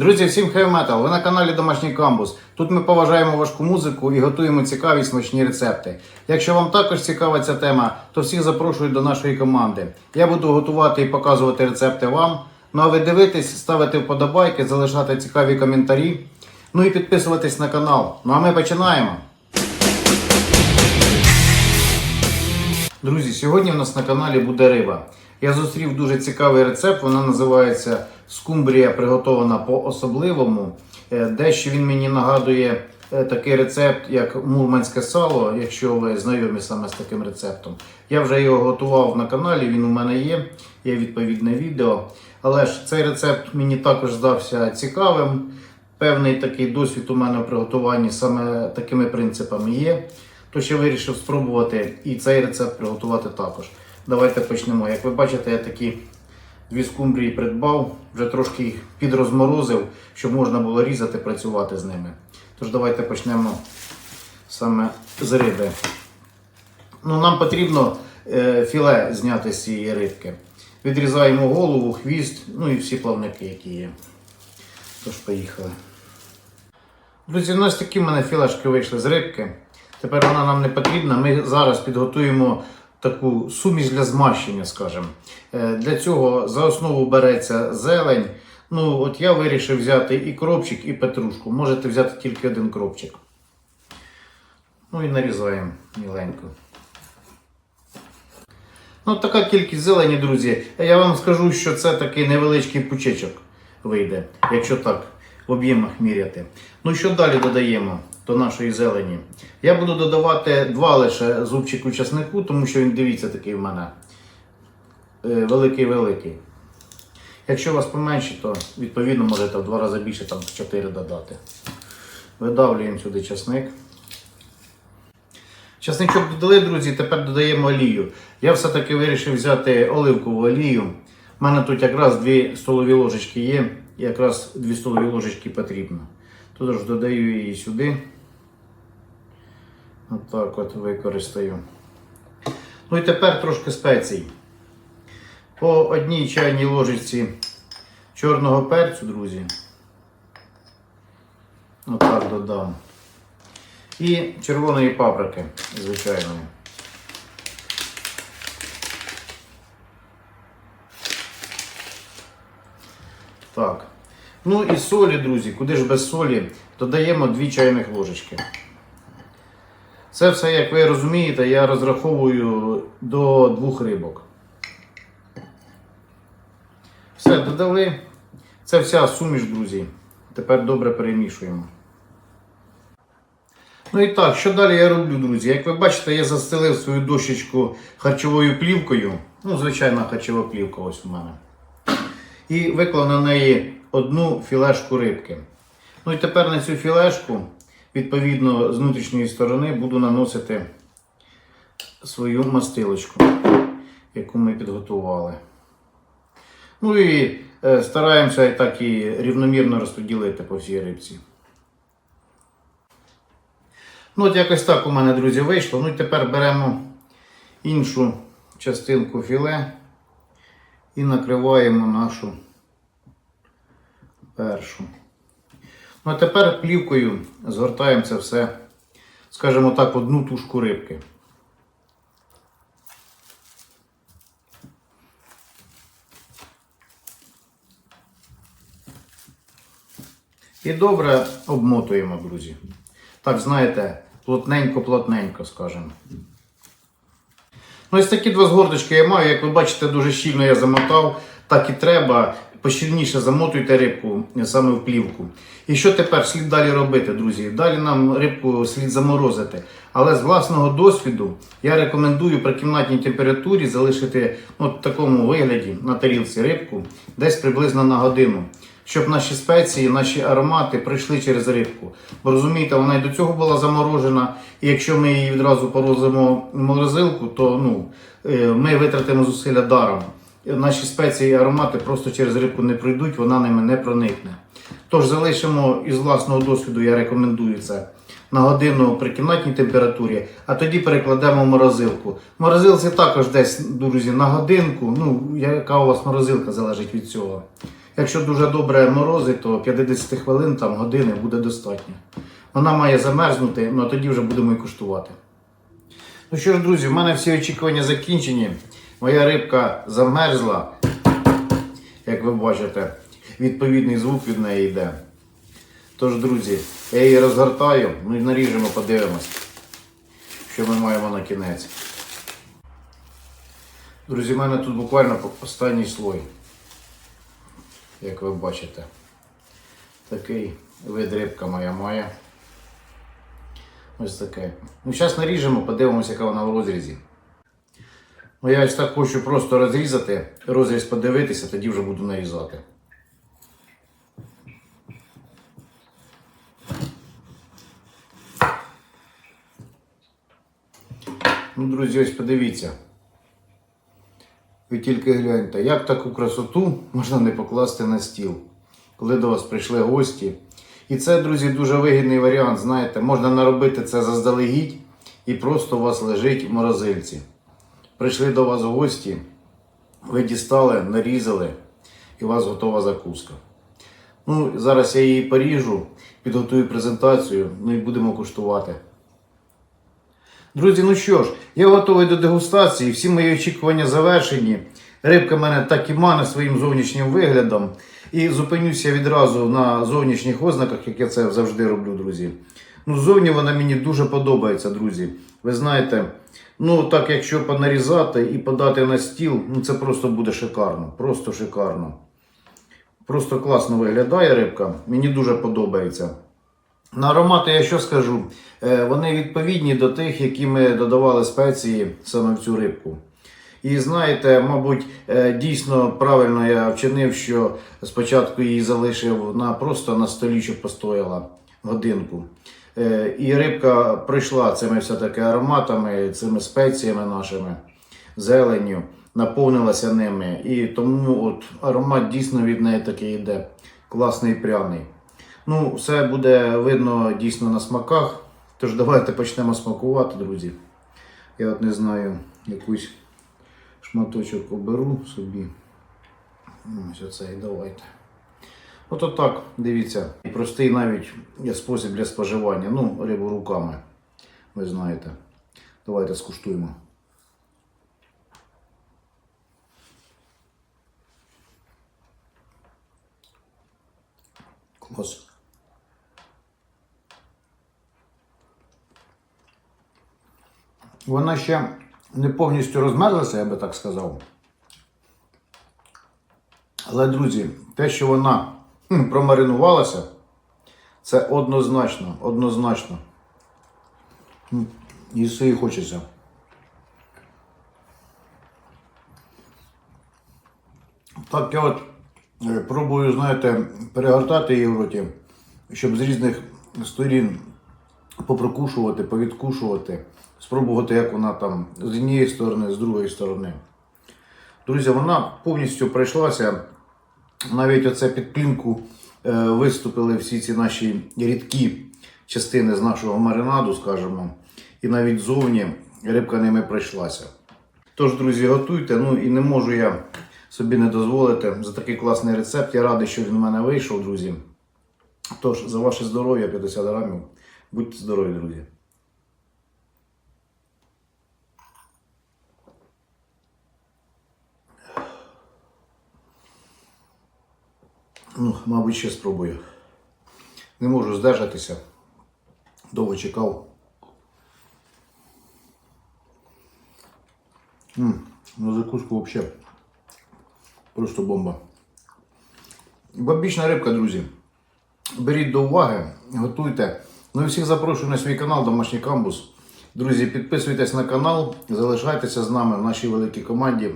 Друзі, всім хай метал! Ви на каналі Домашній Камбус. Тут ми поважаємо важку музику і готуємо цікаві смачні рецепти. Якщо вам також цікава ця тема, то всіх запрошую до нашої команди. Я буду готувати і показувати рецепти вам. Ну а ви дивитесь, ставити вподобайки, залишати цікаві коментарі. Ну і підписуватись на канал. Ну а ми починаємо. Друзі, сьогодні в нас на каналі буде риба. Я зустрів дуже цікавий рецепт. Вона називається скумбрія, приготована по-особливому. Е, Дещо він мені нагадує е, такий рецепт, як мурманське сало, якщо ви знайомі саме з таким рецептом. Я вже його готував на каналі, він у мене є, є відповідне відео. Але ж цей рецепт мені також здався цікавим. Певний такий досвід у мене в приготуванні саме такими принципами є. Тож я вирішив спробувати і цей рецепт приготувати також. Давайте почнемо. Як ви бачите, я такі дві скумбрії придбав, вже трошки їх підрозморозив, щоб можна було різати, працювати з ними. Тож давайте почнемо саме з риби. Ну, нам потрібно е, філе зняти з цієї рибки. Відрізаємо голову, хвіст, ну і всі плавники, які є. Тож поїхали. Друзі, у нас такі в мене філешки вийшли з рибки. Тепер вона нам не потрібна. Ми зараз підготуємо таку суміш для змащення, скажімо. Е, Для цього за основу береться зелень. Ну, от я вирішив взяти і кропчик, і петрушку. Можете взяти тільки один кропчик. Ну і нарізаємо міленько. Ну, така кількість зелені, друзі. Я вам скажу, що це такий невеличкий пучечок вийде, якщо так в об'ємах міряти. Ну що далі додаємо до нашої зелені? Я буду додавати два лише зубчику часнику, тому що він, дивіться, такий в мене е, великий-великий. Якщо у вас поменше, то відповідно можете в два рази більше, там 4 додати. Видавлюємо сюди часник. Часничок додали, друзі, тепер додаємо олію. Я все-таки вирішив взяти оливкову олію. У мене тут якраз 2 столові ложечки є, якраз 2 столові ложечки потрібно. Тож додаю її сюди. Отак от використаю. Ну і тепер трошки спецій. По одній чайній ложечці чорного перцю, друзі. Отак додам. І червоної паприки, звичайної. Так. Ну і солі, друзі, куди ж без солі, додаємо 2 чайних ложечки. Це все, як ви розумієте, я розраховую до двох рибок. Все, додали. Це вся суміш, друзі. Тепер добре перемішуємо. Ну і так, що далі я роблю, друзі? Як ви бачите, я застелив свою дощечку харчовою плівкою. Ну, звичайна харчова плівка ось у мене. І виклав на неї одну філешку рибки. Ну і тепер на цю філешку, відповідно, з внутрішньої сторони буду наносити свою мастилочку, яку ми підготували. Ну і е, стараємося так і рівномірно розподілити по всій рибці. Ну, от якось так у мене, друзі, вийшло. Ну і тепер беремо іншу частинку філе і накриваємо нашу першу. Ну, а тепер плівкою згортаємо це все, скажімо так, одну тушку рибки. І добре обмотуємо, друзі. Так, знаєте, плотненько-плотненько, скажімо. Ну, ось такі два згорточки я маю. Як ви бачите, дуже щільно я замотав. Так і треба. Пощільніше замотуйте рибку саме в плівку. І що тепер слід далі робити, друзі? Далі нам рибку слід заморозити. Але з власного досвіду я рекомендую при кімнатній температурі залишити ну, в такому вигляді на тарілці рибку десь приблизно на годину. Щоб наші спеції, наші аромати пройшли через рибку. Бо розумієте, вона і до цього була заморожена, і якщо ми її відразу порозимо в морозилку, то ну, е, ми витратимо зусилля даром. Наші спеції і аромати просто через рибку не пройдуть, вона ними не проникне. Тож залишимо із власного досвіду, я рекомендую це на годину при кімнатній температурі, а тоді перекладемо в морозилку. Морозилці також десь, друзі, на годинку. Ну, яка у вас морозилка залежить від цього. Якщо дуже добре морозить, то 50 хвилин там години буде достатньо. Вона має замерзнути, ну а тоді вже будемо і куштувати. Ну що ж, друзі, в мене всі очікування закінчені. Моя рибка замерзла. Як ви бачите, відповідний звук від неї йде. Тож, друзі, я її розгортаю, ну і наріжемо, подивимось, що ми маємо на кінець. Друзі, в мене тут буквально останній слой. Як ви бачите. Такий вид рибка моя має. Ось таке. Ну, зараз наріжемо, подивимося, яка вона в розрізі. Ну, я ось так хочу просто розрізати, розріз подивитися, тоді вже буду нарізати. Ну, друзі, ось подивіться. Ви тільки гляньте, як таку красоту можна не покласти на стіл, коли до вас прийшли гості. І це, друзі, дуже вигідний варіант. Знаєте, можна наробити це заздалегідь і просто у вас лежить в морозильці. Прийшли до вас гості, ви дістали, нарізали, і у вас готова закуска. Ну, зараз я її поріжу, підготую презентацію, ну і будемо куштувати. Друзі, ну що ж, я готовий до дегустації, всі мої очікування завершені. Рибка мене так і мане своїм зовнішнім виглядом. І зупинюся відразу на зовнішніх ознаках, як я це завжди роблю, друзі. Ну, зовні вона мені дуже подобається, друзі. Ви знаєте, ну так якщо понарізати і подати на стіл, ну це просто буде шикарно. Просто шикарно. Просто класно виглядає рибка. Мені дуже подобається. На аромати я що скажу? Е, Вони відповідні до тих, які ми додавали спеції саме в цю рибку. І знаєте, мабуть, е, дійсно правильно я вчинив, що спочатку її залишив на просто на столі, щоб постояла годинку. Е, І рибка пройшла цими все-таки ароматами, цими спеціями нашими, зеленню, наповнилася ними. І тому от аромат дійсно від неї такий йде. Класний пряний. Ну, все буде видно дійсно на смаках. Тож давайте почнемо смакувати, друзі. Я от не знаю, якусь шматочок оберу собі. Ось оцей, давайте. От отак, дивіться. Простий навіть спосіб для споживання. Ну, рибу руками. Ви знаєте. Давайте скуштуємо. Клас. Вона ще не повністю розмерзлася, я би так сказав. Але, друзі, те, що вона хм, промаринувалася, це однозначно, однозначно. М, Їсти її хочеться. Так, я от е, пробую, знаєте, перегортати її в роті, щоб з різних сторін попрокушувати, повідкушувати, спробувати, як вона там з однієї сторони, з другої сторони. Друзі, вона повністю пройшлася. Навіть оце під плінку е, виступили всі ці наші рідкі частини з нашого маринаду, скажімо. І навіть зовні рибка ними пройшлася. Тож, друзі, готуйте. Ну і не можу я собі не дозволити за такий класний рецепт. Я радий, що він в мене вийшов, друзі. Тож, за ваше здоров'я 50 грамів. Будьте здорові, друзі. Ну, мабуть, ще спробую. Не можу здержатися. Довго чекав. М, ну, закуску взагалі просто бомба. Бабічна рибка, друзі. Беріть до уваги, готуйте. Ну і всіх запрошую на свій канал Домашній Камбус. Друзі, підписуйтесь на канал, залишайтеся з нами в нашій великій команді.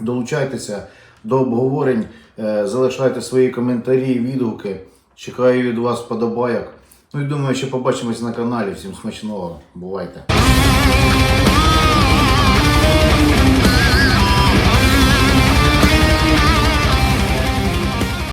Долучайтеся до обговорень, е, залишайте свої коментарі, відгуки. Чекаю від вас подобайок. Ну і думаю, що побачимось на каналі. Всім смачного. Бувайте!